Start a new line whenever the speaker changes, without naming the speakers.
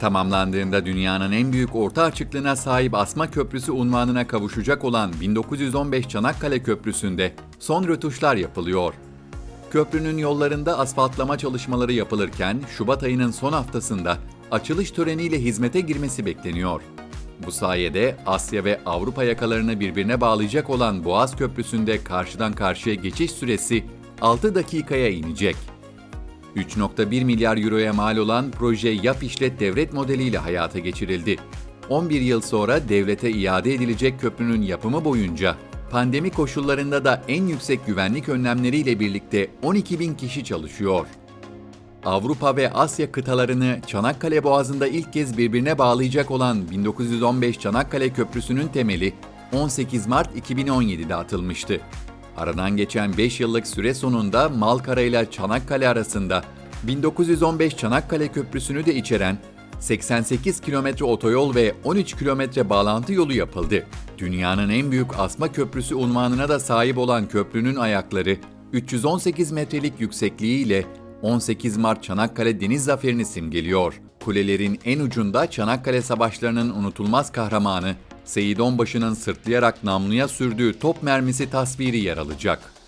Tamamlandığında dünyanın en büyük orta açıklığına sahip asma köprüsü unvanına kavuşacak olan 1915 Çanakkale Köprüsü'nde son rötuşlar yapılıyor. Köprünün yollarında asfaltlama çalışmaları yapılırken Şubat ayının son haftasında açılış töreniyle hizmete girmesi bekleniyor. Bu sayede Asya ve Avrupa yakalarını birbirine bağlayacak olan Boğaz Köprüsü'nde karşıdan karşıya geçiş süresi 6 dakikaya inecek. 3.1 milyar euroya mal olan proje yap işlet devret modeliyle hayata geçirildi. 11 yıl sonra devlete iade edilecek köprünün yapımı boyunca pandemi koşullarında da en yüksek güvenlik önlemleriyle birlikte 12 bin kişi çalışıyor. Avrupa ve Asya kıtalarını Çanakkale Boğazı'nda ilk kez birbirine bağlayacak olan 1915 Çanakkale Köprüsü'nün temeli 18 Mart 2017'de atılmıştı. Aradan geçen 5 yıllık süre sonunda Malkara ile Çanakkale arasında 1915 Çanakkale Köprüsü'nü de içeren 88 kilometre otoyol ve 13 kilometre bağlantı yolu yapıldı. Dünyanın en büyük asma köprüsü unvanına da sahip olan köprünün ayakları 318 metrelik yüksekliğiyle 18 Mart Çanakkale Deniz Zaferi'ni simgeliyor. Kulelerin en ucunda Çanakkale Savaşları'nın unutulmaz kahramanı Seyit Onbaşı'nın sırtlayarak namluya sürdüğü top mermisi tasviri yer alacak.